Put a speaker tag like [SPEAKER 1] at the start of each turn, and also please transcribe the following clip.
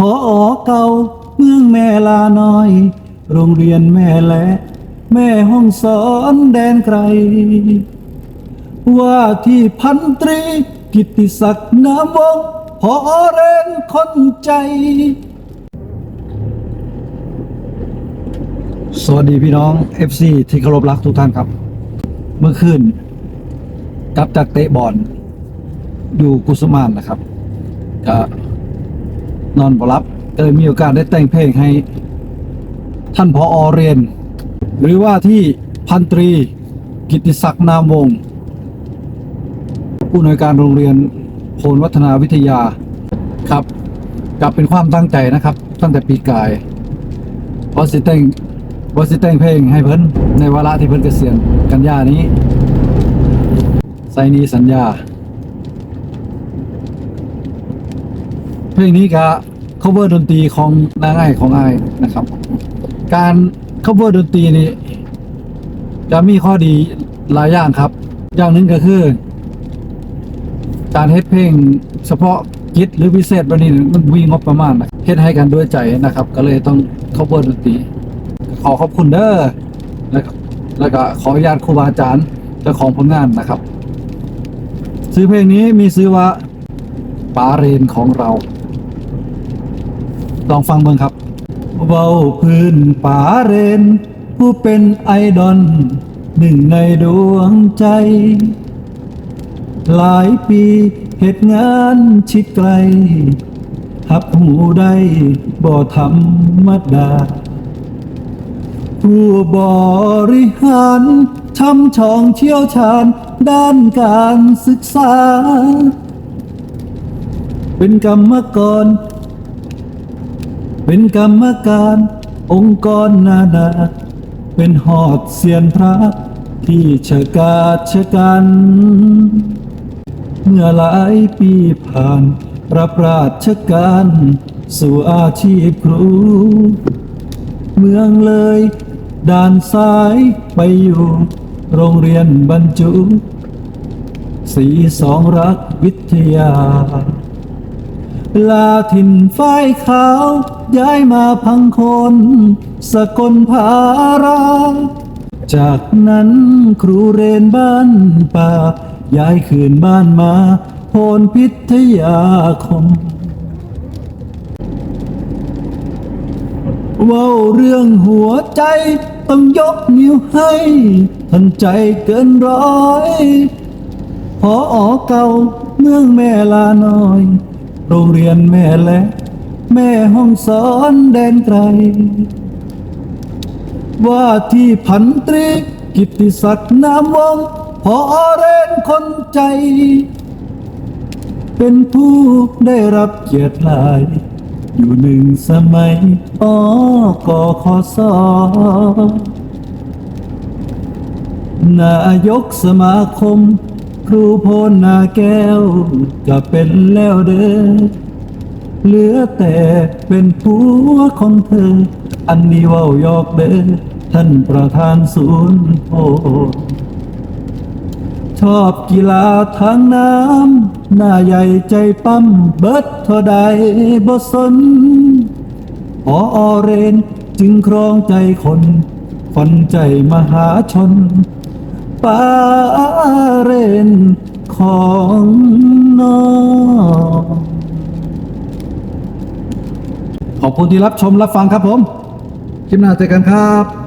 [SPEAKER 1] ออเก่าเมืองแม่ลาน้อย โรงเรียนแม่และ แม่ห้องสอนแดนไกล ว่าที่พันตรี กิติศักดิ์นามวงศ์พอเรนคนใจ สวัสดีพี่น้อง FC ที่เคารพรักทุกท่านครับ เมื่อคืนกลับจากเตะบอลอยู่กุสมานนะครับก็ นอนบ่รับก็เลยมีโอกาสได้แต่งเพลงให้ ท่านพออเรียน หรือว่าที่พันตรีกิติศักดิ์นามวง ผู้อำนวยการโรงเรียนโพนวัฒนาวิทยาครับกลับเป็นความตั้งใจนะครับ ตั้งแต่ปีกายเพราะสิแต่งว่าสิแต่งเพลงให้เพิ่นในวาระที่เพิ่นเกษียณกันยานี้ไซนีสัญญา พลงนี้ก็ cover ดนตรีของนางไอ้ของไอ้นะครับ การ cover ดนตรีนี่จะมีข้อดีหลายอย่างครับ อย่างหนึ่งก็คือ การเฮ็ดเพลงเฉพาะกิจหรือพิเศษแบบนี้มันมีงบประมาณเฮ็ดให้กันด้วยใจนะครับ ก็เลยต้อง cover ดนตรี ขอขอบคุณเด้อแล้วก็แล้วก็ขออนุญาตครูบาอาจารย์เจ้าของผลงานนะครับ ซื้อเพลงนี้มีซื้อว่าปาเรนของเรา ลองฟังเบิ่งครับเว้าพื้นป๋าเรน ผู้เป็นไอดอลหนึ่งในดวงใจ หลายปีเหตุงานชิดไกลหับหูได้บ่ธรรมดา ผู้บริหารช่ำชองเชี่ยวชาญด้านการศึกษา เป็นกรรมกร เป็นกรรมการองค์กรนานา เป็นหอดเสียนพระที่ชะกาชะกัน เมื่อหลายปีผ่านรับราชการสู่อาชีพครู เมืองเลยด่านซ้ายไปอยู่ โรงเรียนบรรจุ สีสองรักวิทยา ลาถิ่นฝ้ายขาว ย้ายมาพังคน สกลภาราจากนั้นครูเรนบ้านป่า ย้ายคืนบ้านมาโพนพิทยาคมเว้าเรื่องหัวใจต้องยกนิ้วให้ทันใจเกินร้อย พออเก่าเมืองแม่ลาน้อย โรงเรียนแม่และ แม่ห้องสอนแดนไกล ว่าที่พันตรีกิติศักดิ์นามวงพอเรนคนใจ เป็นผู้ได้รับเกียรติหลาย อยู่หนึ่งสมัยอกอขอสอนายกสมาคม ครูโพนนาแก้วก็เป็นแล้วเด้อเหลือแต่เป็นผัวของเธอ อันนี้ว่ายอกเด้อท่านประธานศูนย์โพนชอบกีฬาทางน้ำ หน้าใหญ่ใจปั้มเบิดเท่าใดบ่สนพออเรนจึงครองใจคนฝันใจมหาชนป้า ของนอขอบคุณที่รับชมรับฟังครับผม คลิปหน้าเจอกันครับ